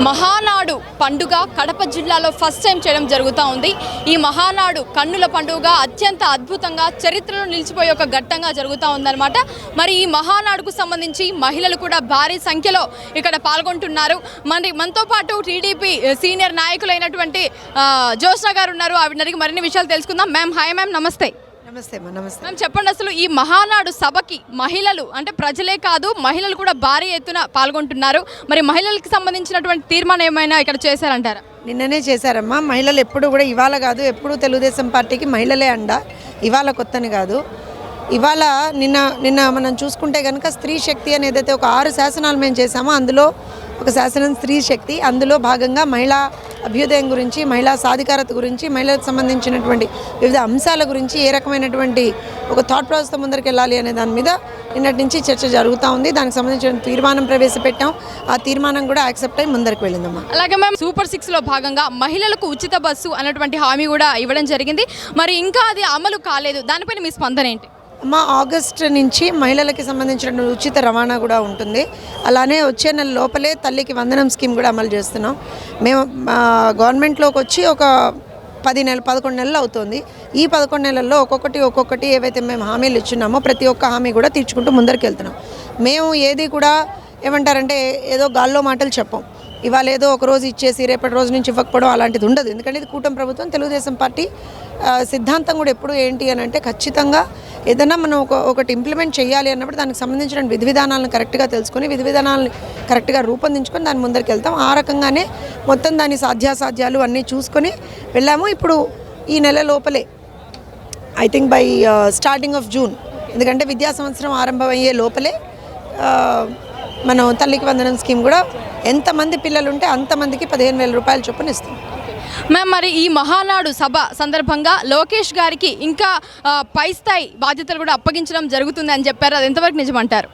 మహానాడు పండుగ కడప జిల్లాలో first time చేయడం జరుగుతూ ఉంది. ఈ మహానాడు కన్నుల పండుగ అత్యంత అద్భుతంగా చరిత్రలో నిలిచిపోయే ఒక ఘట్టంగా జరుగుతూ ఉందన్నమాట. మరి ఈ మహానాడుకు సంబంధించి మహిళలు కూడా భారీ సంఖ్యలో ఇక్కడ పాల్గొంటున్నారు. మరి మనతో పాటు టీడీపీ సీనియర్ నాయకులైనటువంటి ఆ, జ్యోత్స్న గారు ఉన్నారు. ఆవిడ మరిన్ని విషయాలు తెలుసుకుందాం. మ్యామ్ హాయ్ మ్యామ్ నమస్తే. నమస్తే నమస్తే. మ్యామ్ చెప్పండి అసలు ఈ మహానాడు సభకి మహిళలు అంటే ప్రజలే కాదు మహిళలు కూడా భారీ ఎత్తున పాల్గొంటున్నారు. మరి మహిళలకు సంబంధించినటువంటి తీర్మానం ఏమైనా ఇక్కడ చేశారంటారా? నిన్ననే చేశారమ్మా. మహిళలు ఎప్పుడు కూడా ఇవాళ కాదు ఎప్పుడు తెలుగుదేశం పార్టీకి మహిళలే అండ. ఇవాళ కొత్తని కాదు. ఇవాళ నిన్న నిన్న మనం చూసుకుంటే కనుక స్త్రీ శక్తి అని ఏదైతే ఒక ఆరు శాసనాలు మేము చేశామో అందులో ఒక శాసనం స్త్రీ శక్తి అందులో భాగంగా మహిళా అభ్యుదయం గురించి మహిళా సాధికారత గురించి మహిళలకు సంబంధించినటువంటి వివిధ అంశాల గురించి ఏ రకమైనటువంటి ఒక థాట్ ప్రాసెస్ ముందరికి వెళ్ళాలి అనే దాని మీద నిన్నటి నుంచి చర్చ జరుగుతూ ఉంది. దానికి సంబంధించిన తీర్మానం ప్రవేశపెట్టాం. ఆ తీర్మానం కూడా యాక్సెప్ట్ అయ్యి ముందరికి వెళ్ళిందమ్మా. అలాగే మ్యామ్ సూపర్ సిక్స్లో భాగంగా మహిళలకు ఉచిత బస్సు అన్నటువంటి హామీ కూడా ఇవ్వడం జరిగింది. మరి ఇంకా అది అమలు కాలేదు. దానిపైన మీ స్పందన ఏంటి? మా ఆగస్ట్ నుంచి మహిళలకి సంబంధించిన ఉచిత రవాణా కూడా ఉంటుంది. అలానే వచ్చే నెల లోపలే తల్లికి వందనం స్కీమ్ కూడా అమలు చేస్తున్నాం. మేము మా గవర్నమెంట్లోకి వచ్చి ఒక పది నెలలు పదకొండు నెలలు అవుతుంది. ఈ పదకొండు నెలల్లో ఒక్కొక్కటి ఒక్కొక్కటి ఏవైతే మేము హామీలు ఇచ్చున్నామో ప్రతి ఒక్క హామీ కూడా తీర్చుకుంటూ ముందరికి వెళ్తున్నాం మేము ఏది కూడా ఏమంటారంటే ఏదో గాల్లో మాటలు చెప్పం. ఇవాళ ఏదో ఒక రోజు ఇచ్చేసి రేపటి రోజు నుంచి ఇవ్వకపోవడం అలాంటిది ఉండదు. ఎందుకంటే ఇది కూటమి ప్రభుత్వం తెలుగుదేశం పార్టీ సిద్ధాంతం కూడా ఎప్పుడు ఏంటి అని అంటే ఖచ్చితంగా ఏదైనా మనం ఒక ఒకటి ఇంప్లిమెంట్ చేయాలి అన్నప్పుడు దానికి సంబంధించిన విధి విధానాలను కరెక్ట్గా తెలుసుకొని విధి విధానాలను కరెక్ట్గా రూపొందించుకొని దాని ముందరికి వెళ్తాం. ఆ రకంగానే మొత్తం దాని సాధ్యాసాధ్యాలు అన్నీ చూసుకొని వెళ్ళాము. ఇప్పుడు ఈ నెల లోపలే I think by starting of June ఎందుకంటే విద్యా సంవత్సరం ఆరంభమయ్యే లోపలే మనం తల్లికి వందనం స్కీమ్ కూడా ఎంతమంది పిల్లలు ఉంటే అంతమందికి పదిహేను వేల రూపాయల చొప్పున ఇస్తాం. మ్యామ్ మరి ఈ మహానాడు సభ సందర్భంగా లోకేష్ గారికి ఇంకా పై స్థాయి బాధ్యతలు కూడా అప్పగించడం జరుగుతుంది అని చెప్పారు. అది ఎంతవరకు నిజమంటారు?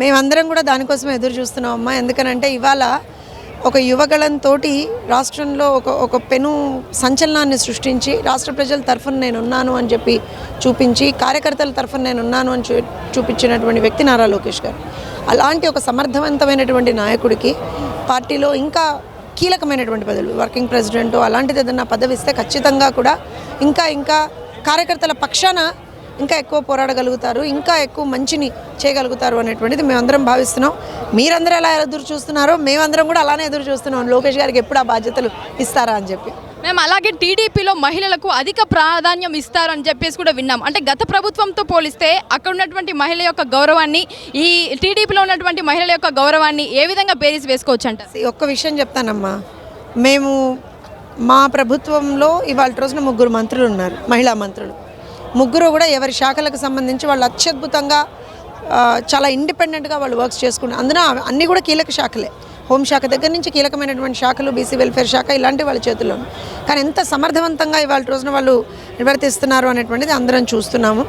మేమందరం కూడా దానికోసం ఎదురు చూస్తున్నాం అమ్మా. ఎందుకనంటే ఇవాళ ఒక యువగళంతో రాష్ట్రంలో ఒక ఒక పెను సంచలనాన్ని సృష్టించి రాష్ట్ర ప్రజల తరఫున నేను ఉన్నాను అని చెప్పి చూపించి కార్యకర్తల తరఫున నేను ఉన్నాను అని చూ చూపించినటువంటి వ్యక్తి నారా లోకేష్ గారు. అలాంటి ఒక సమర్థవంతమైనటువంటి నాయకుడికి పార్టీలో ఇంకా కీలకమైనటువంటి పదవులు వర్కింగ్ ప్రెసిడెంట్ అలాంటిది ఏదైనా పదవి ఇస్తే ఖచ్చితంగా కూడా ఇంకా ఇంకా కార్యకర్తల పక్షాన ఇంకా ఎక్కువ పోరాడగలుగుతారు ఇంకా ఎక్కువ మంచిని చేయగలుగుతారు అనేటువంటిది మేమందరం భావిస్తున్నాం. మీరందరూ ఎలా ఎదురు చూస్తున్నారో మేమందరం కూడా అలానే ఎదురు చూస్తున్నాం. లోకేష్ గారికి ఎప్పుడు ఆ బాధ్యతలు ఇస్తారా అని చెప్పి. మేము అలాగే టీడీపీలో మహిళలకు అధిక ప్రాధాన్యం ఇస్తారని చెప్పేసి కూడా విన్నాం. అంటే గత ప్రభుత్వంతో పోలిస్తే అక్కడ ఉన్నటువంటి మహిళ యొక్క గౌరవాన్ని ఈ టీడీపీలో ఉన్నటువంటి మహిళల యొక్క గౌరవాన్ని ఏ విధంగా బేరీస్ వేసుకోవచ్చు అంట ఒక్క విషయం చెప్తానమ్మా. మేము మా ప్రభుత్వంలో ఇవాళ రోజున ముగ్గురు మంత్రులు ఉన్నారు మహిళా మంత్రులు. ముగ్గురు కూడా ఎవరి శాఖలకు సంబంధించి వాళ్ళు అత్యద్భుతంగా చాలా ఇండిపెండెంట్గా వాళ్ళు వర్క్స్ చేసుకున్నారు అందున అన్నీ కూడా కీలక శాఖలే. హోంశాఖ దగ్గర నుంచి కీలకమైనటువంటి శాఖలు బీసీ వెల్ఫేర్ శాఖ ఇలాంటి వాళ్ళ చేతుల్లో. కానీ ఎంత సమర్థవంతంగా ఇవాళ రోజున వాళ్ళు నిర్వర్తిస్తున్నారు అనేటువంటిది అందరం చూస్తున్నాము.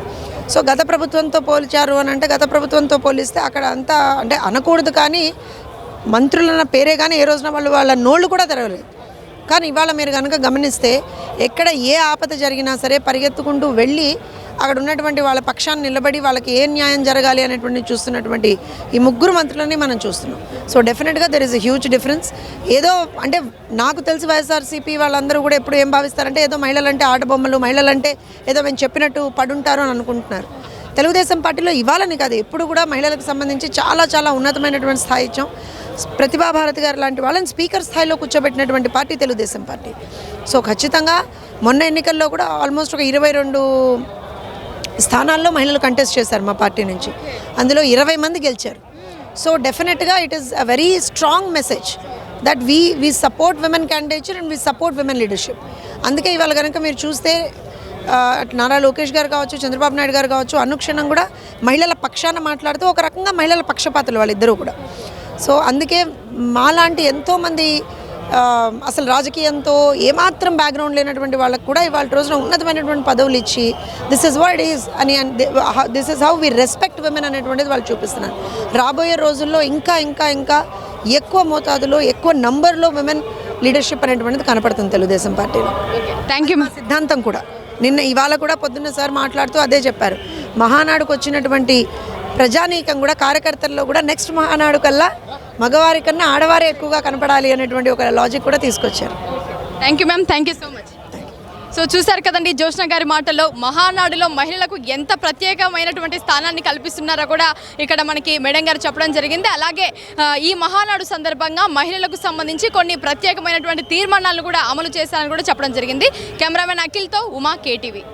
సో గత ప్రభుత్వంతో పోల్చారు అని అంటే గత ప్రభుత్వంతో పోలిస్తే అక్కడ అంతా అంటే అనకూడదు కానీ మంత్రులన్న పేరే కానీ ఏ రోజున వాళ్ళు వాళ్ళ నోళ్ళు కూడా తెరవలేదు. కానీ ఇవాళ మీరు కనుక గమనిస్తే ఎక్కడ ఏ ఆపద జరిగినా సరే పరిగెత్తుకుంటూ వెళ్ళి అక్కడ ఉన్నటువంటి వాళ్ళ పక్షాన్ని నిలబడి వాళ్ళకి ఏ న్యాయం జరగాలి అనేటువంటి చూస్తున్నటువంటి ఈ ముగ్గురు మంత్రులని మనం చూస్తున్నాం. So definitely there is a huge difference ఏదో అంటే నాకు తెలిసి వైఎస్ఆర్సీపీ వాళ్ళందరూ కూడా ఎప్పుడు ఏం భావిస్తారంటే ఏదో మహిళలంటే ఆట బొమ్మలు మహిళలంటే ఏదో మేము చెప్పినట్టు పడుంటారు అని అనుకుంటున్నారు. తెలుగుదేశం పార్టీలో ఇవ్వాలని కాదు ఎప్పుడు కూడా మహిళలకు సంబంధించి చాలా చాలా ఉన్నతమైనటువంటి స్థాయి ఇచ్చాం. ప్రతిభా భారతి గారు లాంటి వాళ్ళని స్పీకర్ స్థాయిలో కూర్చోబెట్టినటువంటి పార్టీ తెలుగుదేశం పార్టీ. సో ఖచ్చితంగా మొన్న ఎన్నికల్లో కూడా ఆల్మోస్ట్ ఒక ఇరవై రెండు స్థానాల్లో మహిళలు కంటెస్ట్ చేశారు మా పార్టీ నుంచి. అందులో ఇరవై మంది గెలిచారు. So definitely it is a very strong message that we we support women candidature and we support women leadership అందుకే ఇవాళ కనుక మీరు చూస్తే నారా లోకేష్ గారు కావచ్చు చంద్రబాబు నాయుడు గారు కావచ్చు అనుక్షణం కూడా మహిళల పక్షాన మాట్లాడుతూ ఒక రకంగా మహిళల పక్షపాతులు వాళ్ళిద్దరూ కూడా. సో అందుకే మాలాంటి ఎంతోమంది అసలు రాజకీయంతో ఏమాత్రం బ్యాక్గ్రౌండ్ లేనటువంటి వాళ్ళకు కూడా ఇవాళ రోజున ఉన్నతమైనటువంటి పదవులు ఇచ్చి దిస్ ఇస్ వాట్ ఈస్ అని this is how we respect women అనేటువంటిది వాళ్ళు చూపిస్తున్నారు. రాబోయే రోజుల్లో ఇంకా ఇంకా ఇంకా ఎక్కువ మోతాదులో ఎక్కువ నంబర్లో విమెన్ లీడర్షిప్ అనేటువంటిది కనపడుతుంది తెలుగుదేశం పార్టీలో. థ్యాంక్ యూ మా సిద్ధాంతం కూడా. నిన్న ఇవాళ కూడా పొద్దున్న సార్ మాట్లాడుతూ అదే చెప్పారు. మహానాడుకు వచ్చినటువంటి ప్రజానీకం కూడా కార్యకర్తల్లో కూడా నెక్స్ట్ మహానాడు కల్లా మగవారి కన్నా ఆడవారే ఎక్కువగా కనపడాలి అనేటువంటి ఒక లాజిక్ కూడా తీసుకొచ్చారు. Thank you ma'am thank you so much so చూసారు కదండి జోష్న గారి మాటల్లో మహానాడులో మహిళలకు ఎంత ప్రత్యేకమైనటువంటి స్థానాన్ని కల్పిస్తున్నారో కూడా ఇక్కడ మనకి మేడం గారు చెప్పడం జరిగింది. అలాగే ఈ మహానాడు సందర్భంగా మహిళలకు సంబంధించి కొన్ని ప్రత్యేకమైనటువంటి తీర్మానాలను కూడా అమలు చేశారని కూడా చెప్పడం జరిగింది. Cameraman అఖిల్తో Uma KTV